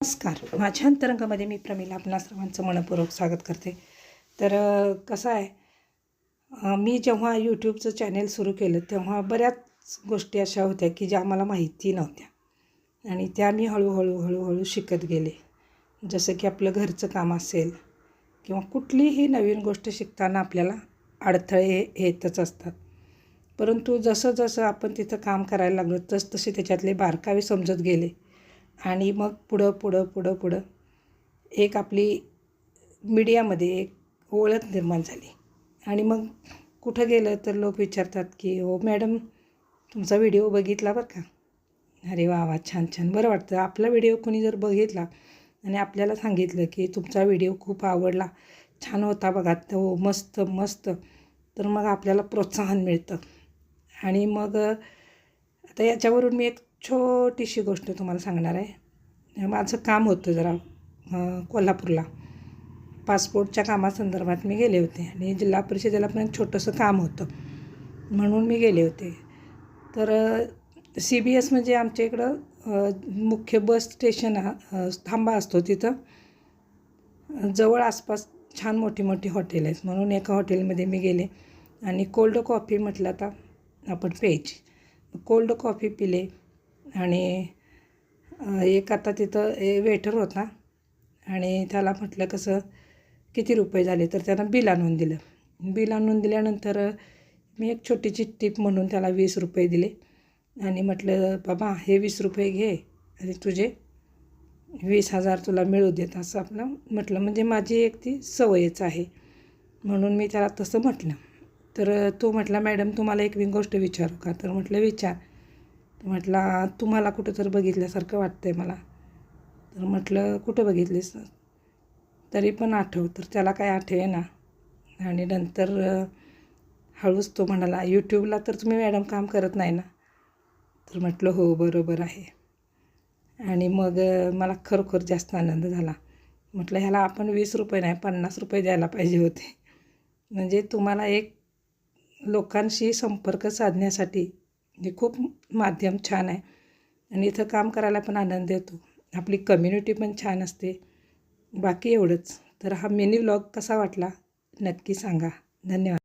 नमस्कार. माझ्या अंतरंगामध्ये मी प्रमिला आपणा सर्वांचं मनपूर्वक स्वागत करते. तर कसं आहे मी जेव्हा यूट्यूबचं चॅनेल सुरू केलं तेव्हा बऱ्याच गोष्टी अशा होत्या की ज्या मला माहिती नव्हत्या. आणि त्या मी हळूहळू हळूहळू शिकत गेले. जसं की आपलं घरचं काम असेल किंवा कुठलीही नवीन गोष्ट शिकताना आपल्याला अडथळे येतच असतात. परंतु जसं जसं आपण तिथं काम करायला लागलो तसतसे त्याच्यातले बारकावे समजत गेले. आणि मग पुढं पुढं पुढं पुढं एक आपली मीडियामध्ये एक ओळख निर्माण झाली. आणि मग कुठं गेलं तर लोक विचारतात की हो मॅडम तुमचा व्हिडिओ बघितला बरं का? अरे वा वा छान छान. बरं वाटतं. आपला व्हिडिओ कोणी जर बघितला आणि आपल्याला सांगितलं की तुमचा व्हिडिओ खूप आवडला छान होता बघा तो हो, मस्त मस्त. तर मग आपल्याला प्रोत्साहन मिळतं. आणि मग आता याच्यावरून मी एक छोटीशी गोष्ट तुम्हाला सांगणार आहे. माझं काम होतं जरा कोल्हापूरला. पासपोर्टच्या कामासंदर्भात मी गेले होते आणि जिल्हा परिषदेला पण एक छोटंसं काम होतं. म्हणून मी गेले होते. तर सी बी एस म्हणजे आमच्या इकडं मुख्य बस स्टेशन थांबा असतो तिथं. जवळ आसपास छान मोठी मोठी हॉटेल आहेत. म्हणून एका हॉटेलमध्ये मी गेले आणि कोल्ड कॉफी म्हटलं आता आपण प्यायची. कोल्ड कॉफी पिले. आणि एक आता तिथं ए वेटर होता. आणि त्याला म्हटलं कसं किती रुपये झाले? तर त्यानं बिल आणून दिलं. बिल आणून दिल्यानंतर मी एक छोटीची टीप म्हणून त्याला वीस रुपये दिले. आणि म्हटलं बाबा हे वीस रुपये घे. आणि तुझे वीस हजार तुला मिळू देत असं आपलं म्हटलं. म्हणजे माझी एक ती सवयच आहे. म्हणून मी त्याला तसं म्हटलं. तर तो म्हटला मॅडम तुम्हाला एक मी गोष्ट विचारू का? तर म्हटलं विचार. तर म्हटला तुम्हाला कुठं तर बघितल्यासारखं आहे मला. तर म्हटलं कुठं बघितलीस? तरी पण आठव तर त्याला काय आठवे ना. आणि नंतर हळूच तो म्हणाला यूट्यूबला तर तुम्ही मॅडम काम करत नाही ना. तर म्हटलं हो बरोबर आहे. आणि मग मला खरोखर जास्त आनंद झाला. म्हटलं ह्याला आपण वीस रुपये नाही पन्नास रुपये द्यायला पाहिजे होते. म्हणजे तुम्हाला एक लोकांशी संपर्क साधण्यासाठी हे खूप माध्यम छान आहे. आणि इथं काम करायला पण आनंद येतो. आपली कम्युनिटी पण छान असते. बाकी एवढंच. तर हा मिनी व्लॉग कसा वाटला नक्की सांगा. धन्यवाद.